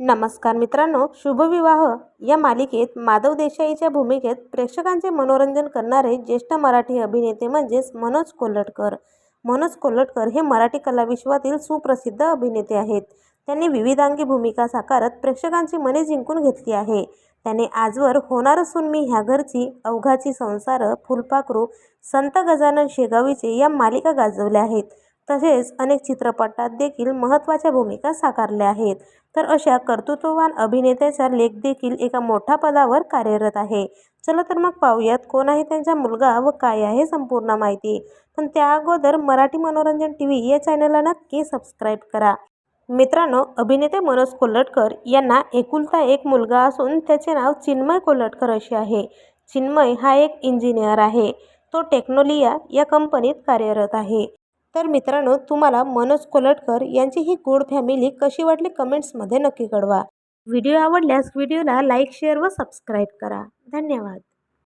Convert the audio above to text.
नमस्कार मित्रांनो शुभविवाह. या मालिकेत माधव देसाईच्या भूमिकेत प्रेक्षकांचे मनोरंजन करणारे ज्येष्ठ मराठी अभिनेते म्हणजेच मनोज कोल्हटकर. मनोज कोल्हटकर हे मराठी कलाविश्वातील सुप्रसिद्ध अभिनेते आहेत. त्यांनी विविधांगी भूमिका साकारत प्रेक्षकांची मने जिंकून घेतली आहे. त्याने आजवर होणार असून मी ह्या घरची अवघाची संसार फुलपाखरू संत गजानन शेगावीचे या मालिका गाजवल्या आहेत. तसेच अनेक चित्रपटात देखील महत्त्वाच्या भूमिका साकारल्या आहेत. तर अशा कर्तृत्ववान अभिनेत्याचा लेख देखील एका मोठ्या पदावर कार्यरत आहे. चला तर मग पाहूयात कोण आहे त्यांचा मुलगा व काय आहे संपूर्ण माहिती. पण त्या अगोदर मराठी मनोरंजन टी व्ही या चॅनलला नक्की सबस्क्राईब करा. मित्रांनो अभिनेते मनोज कोल्हटकर यांना एकुलता एक मुलगा असून त्याचे नाव चिन्मय कोल्हटकर असे आहे. चिन्मय हा एक इंजिनियर आहे. तो टेक्नोलिया या कंपनीत कार्यरत आहे. तर मित्रांनो तुम्हाला मनोज कोलटकर यांची ही गुड फॅमिली कशी वाटली कमेंट्समध्ये नक्की कळवा. व्हिडिओ आवडल्यास व्हिडिओला लाईक शेअर व सबस्क्राईब करा. धन्यवाद.